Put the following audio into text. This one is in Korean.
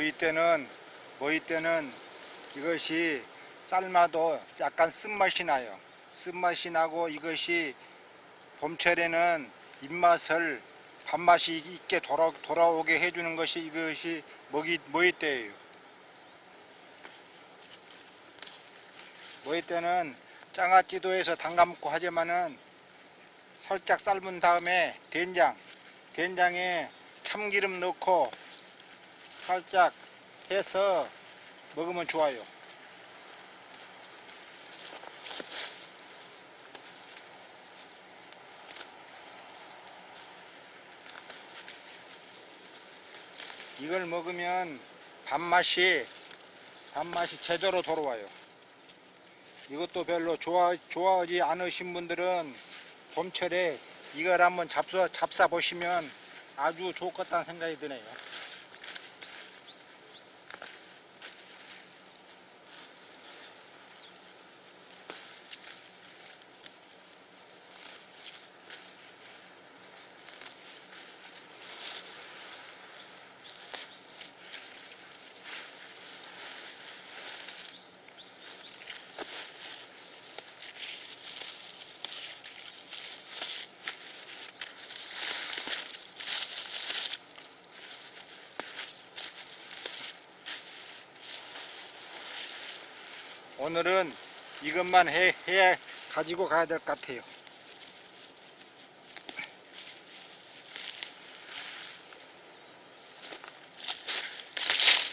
모이 때는 모이 때는 이것이 삶아도 약간 쓴맛이 나요. 쓴맛이 나고 이것이 봄철에는 입맛을 밥맛이 있게 돌아, 돌아오게 해주는 것이 이것이 먹이 모이 때예요. 모이 때는 장아찌도 해서 담가 먹고 하지만은 살짝 삶은 다음에 된장, 된장에 참기름 넣고 살짝 해서 먹으면 좋아요. 이걸 먹으면 밥맛이 밥맛이 제대로 돌아와요. 이것도 별로 좋아 좋아하지 않으신 분들은 봄철에 이걸 한번 잡사 잡사 보시면 아주 좋을 것 같다는 생각이 드네요. 오늘은 이것만 해, 해 가지고 가야 될 것 같아요.